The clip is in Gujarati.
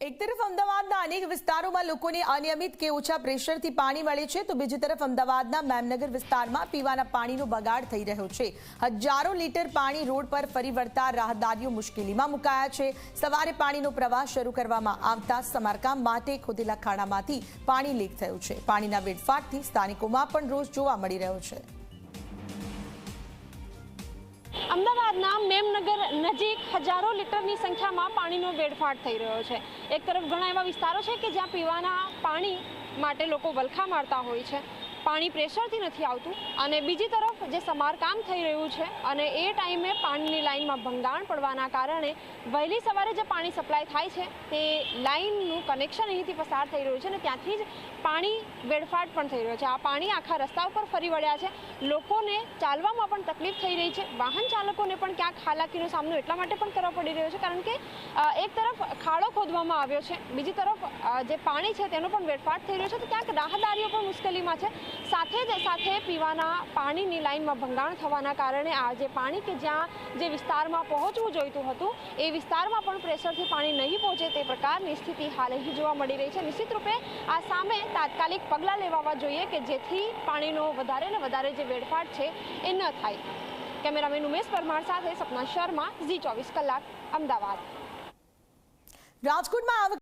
એક તરફ અમદાવાદના અનેક વિસ્તારોમાં લોકોને અનિયમિત કે ઓછા પ્રેશરથી પાણી મળે છે, તો બીજી તરફ અમદાવાદના મેમનગર વિસ્તારમાં પીવાના પાણીનો બગાડ થઈ રહ્યો છે. હજારો લીટર પાણી રોડ પર ફરી વળતા રાહદારીઓ મુશ્કેલીમાં મુકાયા છે. સવારે પાણીનો પ્રવાહ શરૂ કરવામાં આવતા સમારકામ માટે ખોદેલા ખાડામાંથી પાણી લીક થયું છે. પાણીના વેડફાટથી સ્થાનિકોમાં પણ રોષ જોવા મળી રહ્યો છે. અમદાવાદના મેમનગર નજીક હજારો લીટરની સંખ્યામાં પાણીનો વેડફાટ થઈ રહ્યો છે. એક તરફ ઘણા એવા વિસ્તારો છે કે જ્યાં પીવાના પાણી માટે લોકો વલખા મારતા હોય છે. પાણી પ્રેશરથી નથી આવતું અને બીજી તરફ જે સમારકામ થઈ રહ્યું છે અને એ ટાઈમે પાણીની લાઇનમાં ભંગાણ પડવાના કારણે વહેલી સવારે જે પાણી સપ્લાય થાય છે તે લાઇનનું કનેક્શન અહીંથી પસાર થઈ રહ્યું છે અને ત્યાંથી જ પાણી વેડફાટ પણ થઈ રહ્યો છે. આ પાણી આખા રસ્તા ઉપર ફરી વળ્યા છે. લોકોને ચાલવામાં પણ તકલીફ થઈ રહી છે. વાહન ચાલકોને પણ ક્યાંક હાલાકીનો સામનો એટલા માટે પણ કરવો પડી રહ્યો છે કારણ કે એક તરફ ખાડો ખોદવામાં આવ્યો છે. બીજી તરફ જે પાણી છે તેનો પણ વેડફાટ થઈ રહ્યો છે. તો ક્યાંક રાહદારીઓ પણ મુશ્કેલીમાં છે. સાથે જ સાથે પીવાના પાણીની લાઇનમાં ભંગાણ થવાના કારણે આ જે પાણી કે જ્યાં જે વિસ્તારમાં પહોંચવું જોઈતું હતું, એ વિસ્તારમાં પણ પ્રેશરથી પાણી નહીં પહોંચે તે પ્રકારની સ્થિતિ હાલ અહીં જોવા મળી રહી છે. નિશ્ચિત રૂપે આ સામે તાત્કાલિક પગલાં લેવાવા જોઈએ કે જેથી પાણીનો વધારે ને વધારે જે વેડફાટ છે, એ ન થાય. કેમેરામેન ઉમેશ પરમાર સાથે સપના શર્મા, ઝી ચોવીસ કલાક, અમદાવાદ. રાજકોટમાં